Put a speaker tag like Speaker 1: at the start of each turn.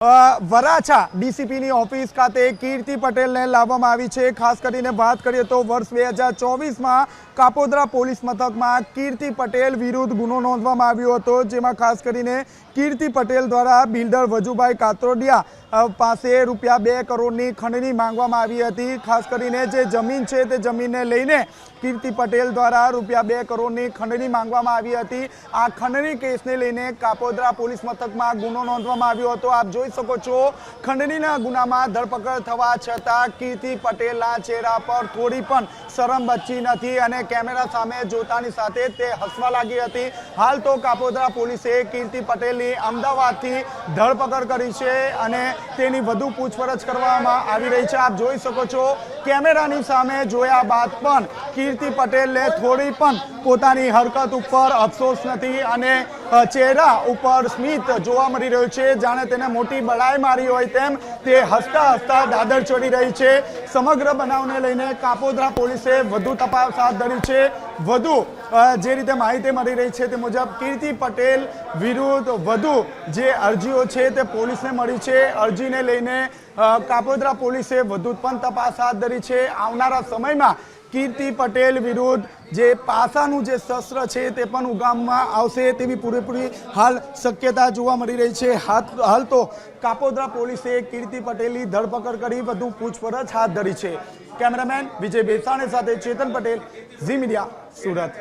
Speaker 1: Varachha ડીસીપીની office ખાતે કીર્તિ પટેલને લાવવામાં આવી છે. ખાસ કરીને વાત કરીએ તો વર્ષ બે હજાર ચોવીસમાં કાપોદ્રા પોલીસ મથકમાં કીર્તિ પટેલ વિરુદ્ધ ગુનો નોંધવામાં આવ્યો હતો. જેમાં ખાસ કરીને કીર્તિ પટેલ દ્વારા બિલ્ડર વજુભાઈ કાતરોડિયા પાસે રૂપિયા બે કરોડની ખંડણી માંગવામાં આવી હતી. ખાસ કરીને જે જમીન છે તે જમીનને લઈને કીર્તિ પટેલ દ્વારા રૂપિયા બે કરોડની ખંડણી માંગવામાં આવી હતી. આ ખંડણી કેસને લઈને કાપોદ્રા પોલીસ મથકમાં ગુનો નોંધવામાં આવ્યો હતો. આપ જોઈ શકો છો, ખંડણીના ગુનામાં ધરપકડ થવા છતાં કીર્તિ પટેલના ચહેરા પર થોડી પણ શરમ બચી નથી અને કેમેરા સામે જોતાની સાથે તે હસવા લાગી હતી. હાલ તો કાપોદ્રા પોલીસે કીર્તિ પટેલની અમદાવાદથી ધરપકડ કરી છે અને તેની વધુ પૂછપરછ કરવામાં આવી રહી છે. આપ જોઈ શકો છો કેમેરાની સામે જોયા બાદ પણ કીર્તિ પટેલને થોડી પણ પોતાની હરકત ઉપર અફસોસ નથી અને ચહેરા ઉપર સ્મિત જોવા મળી રહ્યું છે. જાણે તેને મોટી બળાઈ મારી હોય તેમ તે હસતા હસતા દાદર ચડી રહી છે. સમગ્ર બનાવને લઈને કાપોદ્રા પોલીસે વધુ તપાસ હાથ ધરી છે. વધુ જે રીતે માહિતી મળી રહી છે તે મુજબ કીર્તિ પટેલ વિરુદ્ધ વધુ જે અરજીઓ છે તે પોલીસને મળી છે. અરજીને લઈને કાપોદ્રા પોલીસે વધુ પણ તપાસ હાથ ધરી છે. આવનારા સમયમાં કીર્તિ પટેલ વિરુદ્ધ જે પાસાનું જે શસ્ત્ર છે તે પણ ઉગામમાં આવશે તેવી પૂરેપૂરી હાલ શક્યતા જોવા મળી રહી છે. હાલ તો કાપોદ્રા પોલીસે કીર્તિ પટેલની ધરપકડ કરી વધુ પૂછપરછ હાથ ધરી છે. કેમેરામેન વિજય બેસાણે સાથે ચેતન પટેલ ઝી મીડિયા સુરત.